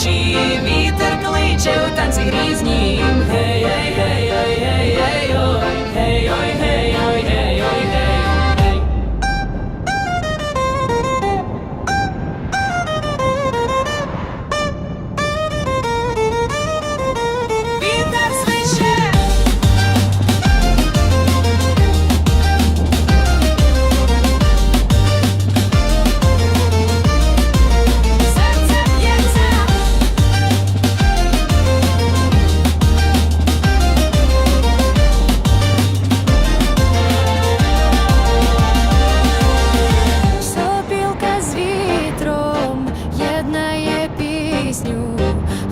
ночі вітер кличе у танці грізні. you.